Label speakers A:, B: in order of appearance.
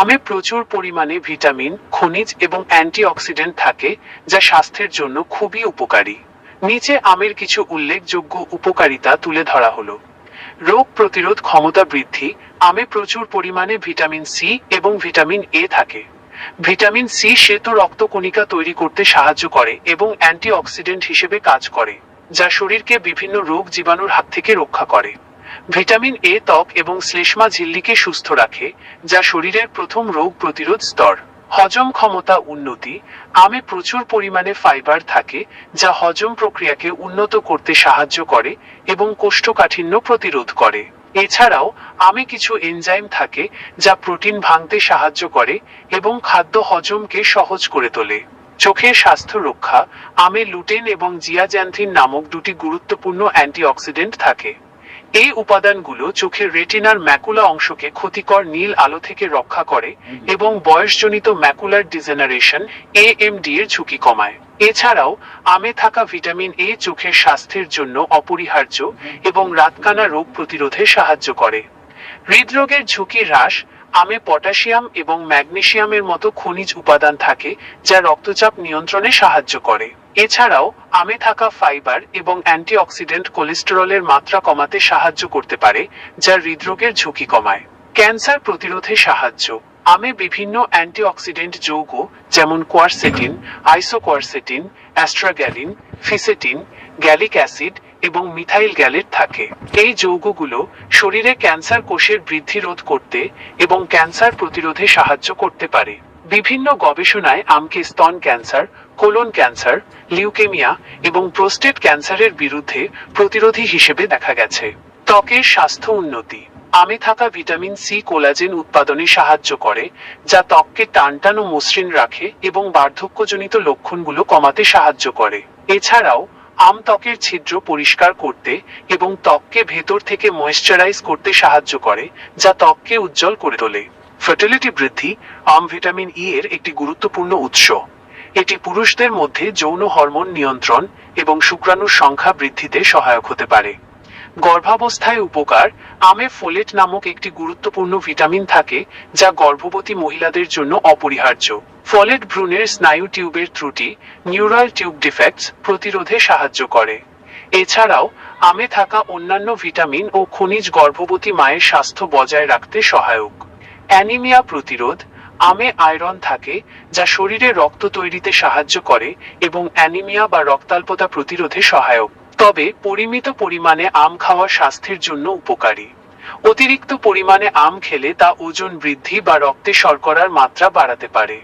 A: আমে প্রচুর পরিমাণে ভিটামিন, খনিজ এবং অ্যান্টিঅক্সিডেন্ট থাকে, যা স্বাস্থ্যের জন্য খুবই উপকারী। নিচে আমের কিছু উল্লেখযোগ্য উপকারিতা তুলে ধরা হলো। রোগ প্রতিরোধ ক্ষমতা বৃদ্ধি আমে প্রচুর পরিমাণে ভিটামিন সি এবং ভিটামিন এ থাকে। ভিটামিন সি শ্বেত রক্তকণিকা তৈরি করতে সাহায্য করে এবং অ্যান্টিঅক্সিডেন্ট হিসেবে কাজ করে, যা শরীরকে বিভিন্ন রোগ জীবাণুর হাত থেকে রক্ষা করে। ভিটামিন এ, ত্বক এবং শ্লেষ্মা ঝিল্লিকে সুস্থ রাখে, যা শরীরের প্রথম রোগ প্রতিরোধ স্তর। হজম ক্ষমতা উন্নতি, আমে প্রচুর পরিমাণে ফাইবার থাকে, যা হজম প্রক্রিয়াকে উন্নত করতে সাহায্য করে এবং কোষ্ঠকাঠিন্য প্রতিরোধ করে। এছাড়াও, আমে কিছু এনজাইম থাকে, যা প্রোটিন ভাঙতে সাহায্য করে এবং খাদ্য হজমকে সহজ করে তোলে। চোখের স্বাস্থ্য রক্ষা, আমে লুটেন এবং জিয়াজ্যান্থিন নামক দুটি গুরুত্বপূর্ণ অ্যান্টিঅক্সিডেন্ট থাকে। এই উপাদানগুলো চোখের রেটিনার ম্যাকুলা অংশকে ক্ষতিকর নীল আলো থেকে রক্ষা করে এবং বয়সজনিত ম্যাকুলার ডিজেনারেশন এএমডি এর ঝুঁকি কমায়। এছাড়াও আমে থাকা ভিটামিন এ চোখের স্বাস্থ্যের জন্য অপরিহার্য এবং রাতকানা রোগ প্রতিরোধে সাহায্য করে। হৃদরোগের ঝুঁকি হ্রাস আমে পটাশিয়াম এবং ম্যাগনেসিয়ামের মতো খনিজ উপাদান থাকে, যা রক্তচাপ নিয়ন্ত্রণে সাহায্য করে। এছাড়াও, আমে থাকা ফাইবার এবং অ্যান্টিঅক্সিডেন্ট কোলেস্টেরলের মাত্রা কমাতে সাহায্য করতে পারে, যা হৃদরোগের ঝুঁকি কমায়। ক্যান্সার প্রতিরোধে সাহায্য। আমে বিভিন্ন অ্যান্টিঅক্সিডেন্ট যৌগ, যেমন quercetin, isoquercetin, astragalin, fisetin, gallic acid এবং মিথাইল গ্যালেট থাকে। এই যৌগগুলো শরীরে ক্যান্সার কোষের বৃদ্ধি রোধ করতে এবং ক্যান্সার প্রতিরোধে সাহায্য করতে পারে। বিভিন্ন গবেষণায় আমকে স্তন ক্যান্সার, কোলন ক্যান্সার, লিউকেমিয়া এবং প্রোস্টেট ক্যান্সারের বিরুদ্ধে প্রতিরোধী হিসেবে দেখা গেছে। ত্বকের স্বাস্থ্য উন্নতি। আমে থাকা ভিটামিন সি কোলাজেন উৎপাদনে সাহায্য করে, যা ত্বককে টানটান ও মসৃণ রাখে এবং বার্ধক্যজনিত লক্ষণগুলো কমাতে সাহায্য করে। এছাড়াও আম ত্বকের ছিদ্র পরিষ্কার করতে এবং ত্বককে ভেতর থেকে ময়েশ্চারাইজ করতে সাহায্য করে, যা ত্বককে উজ্জ্বল করে তোলে। ফার্টিলিটি বৃদ্ধি আম ভিটামিন ই এর একটি গুরুত্বপূর্ণ উৎস। এটি পুরুষদের মধ্যে যৌন হরমোন নিয়ন্ত্রণ এবং শুক্রাণুর সংখ্যা বৃদ্ধিতে সহায়ক হতে পারে। গর্ভাবস্থায় উপকার, আমে ফোলেট নামক একটি গুরুত্বপূর্ণ ভিটামিন থাকে, যা গর্ভবতী মহিলাদের জন্য অপরিহার্য। ফলেট ভ্রূণের স্নায়ু টিউবের ত্রুটি নিউরাল টিউব ডিফেক্টস প্রতিরোধে সাহায্য করে। এছাড়াও, আমে থাকা অন্যান্য ভিটামিন ও খনিজ গর্ভবতী মায়ের স্বাস্থ্য বজায় রাখতে সহায়ক। অ্যানিমিয়া প্রতিরোধ, আমে আয়রন থাকে, যা শরীরে রক্ত তৈরিতে সাহায্য করে এবং অ্যানিমিয়া বা রক্তাল্পতা প্রতিরোধে সহায়ক। তবে পরিমিত পরিমাণে আম খাওয়া স্বাস্থ্যের জন্য উপকারী। অতিরিক্ত পরিমাণে আম খেলে তা ওজন বৃদ্ধি বা রক্তে শর্করার মাত্রা বাড়াতে পারে।